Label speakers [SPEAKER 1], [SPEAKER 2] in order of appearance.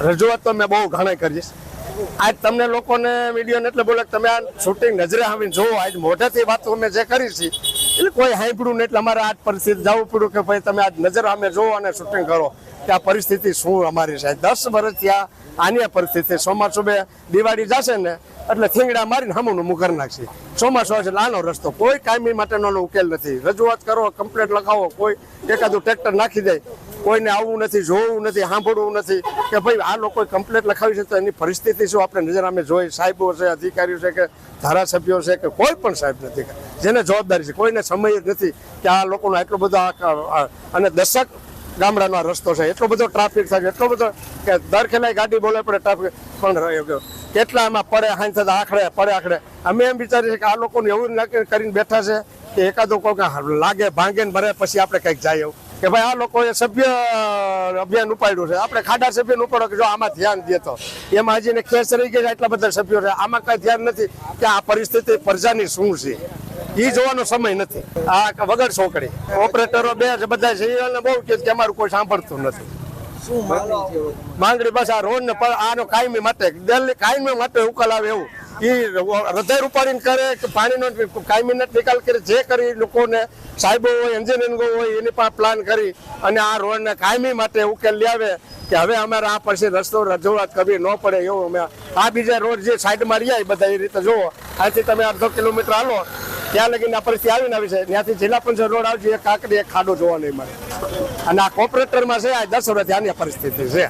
[SPEAKER 1] રજૂઆત તો મેં બહુ ઘણી કરીશ આજ તમને લોકોને મીડિયાને એટલે બોલે તમે આ શૂટિંગ નજરે આવીને જોવો આજ મોઢેથી વાતો અમે જે કરી છે, એટલે કોઈ સાંભળ્યું નહીં એટલે અમારે આજ પરિસ્થિતિ જવું પડ્યું કે ભાઈ તમે આજ નજર અમે જોવો અને શૂટિંગ કરો. કે આ પરિસ્થિતિ શું અમારી છે? દસ વર્ષથી આ આની પરિસ્થિતિ ચોમાસું બે દિવાળી જશે ને, એટલે થીંગડા મારીને હમુનું મું કરી નાખશે. ચોમાસું આવશે લાનો રસ્તો. કોઈ કાયમી માટેનો ઉકેલ નથી. રજૂઆત કરો, કમ્પ્લેટ લખાવો કોઈ એકાદું ટ્રેક્ટર નાખી દે. કોઈને આવવું નથી, જોવું નથી, સાંભળવું નથી કે ભાઈ આ લોકો કમ્પ્લેટ લખાવી છે તો એની પરિસ્થિતિ શું? આપણે નજર અમે જોઈ. સાહેબો છે, અધિકારીઓ છે કે ધારાસભ્યો છે કે કોઈ પણ સાહેબ નથી. જેને જવાબદારી છે. કોઈને સમય જ નથી કે આ લોકોનો એટલો બધો અને દશક ગામડાનો રસ્તો છે. એટલો બધો ટ્રાફિક થાય એટલો બધો કે દર ખેલાય ગાડી બોલે પડે ટ્રાફિક પણ રહ્યો ગયો કેટલા એમાં પડે, હાઈ થતા આખડે પડે આખડે અમે એમ વિચારીએ છીએ કે આ લોકોને એવું કરીને બેઠા છે કે એકાદો કોઈ લાગે ભાંગે ને ભરે, પછી આપણે કંઈક જાય એવું. કે ભાઈ આ લોકોએ સભ્ય અભિયાન ઉપાડ્યું છે. આપણે ખાડા સભ્યને ઉપાડો કે જો આમાં ધ્યાન દે તો. એમાં હજી ખેસ રહી ગયા એટલા બધા સભ્યો છે. આમાં કઈ ધ્યાન નથી કે આ પરિસ્થિતિ પ્રજાની શું છે. એ જોવાનો સમય નથી. આ વગર છોકરી. ઓપરેટરો બે બધા છે. એને બહુ કે અમારું કોઈ સાંભળતું નથી.
[SPEAKER 2] શું માંગણી
[SPEAKER 1] બસ આ રોડ ને આનો કાયમી માટે. દિલ્હી કાયમી માટે ઉકેલ આવે એવું. એ હૃદય રૂપાડીને કરે કે પાણીનો કાયમીનો નિકાલ કરે, જે કરી લોકોને, સાહેબો હોય એન્જિનિયરિંગો હોય, એની પાસે પ્લાન કરી અને આ રોડને કાયમી માટે ઉકેલ લાવે કે હવે અમારે આ પછી રસ્તો રજૂઆત કરવી ન પડે એવું અમે આ બીજા રોડ જે સાઈડમાં રહ્યા એ બધા એ રીતે જુઓ. આથી તમે અડધો કિલોમીટર હાલો, ત્યાં લગીને આ પરિસ્થિતિ આવીને આવી છે. ત્યાંથી જિલ્લા પંચાયત રોડ આવજો, એક કાકડી એક ખાડો જોવા નહીં મળે અને આ કોર્પોરેટરમાં છે, આ દસ વર્ષથી આની પરિસ્થિતિ છે.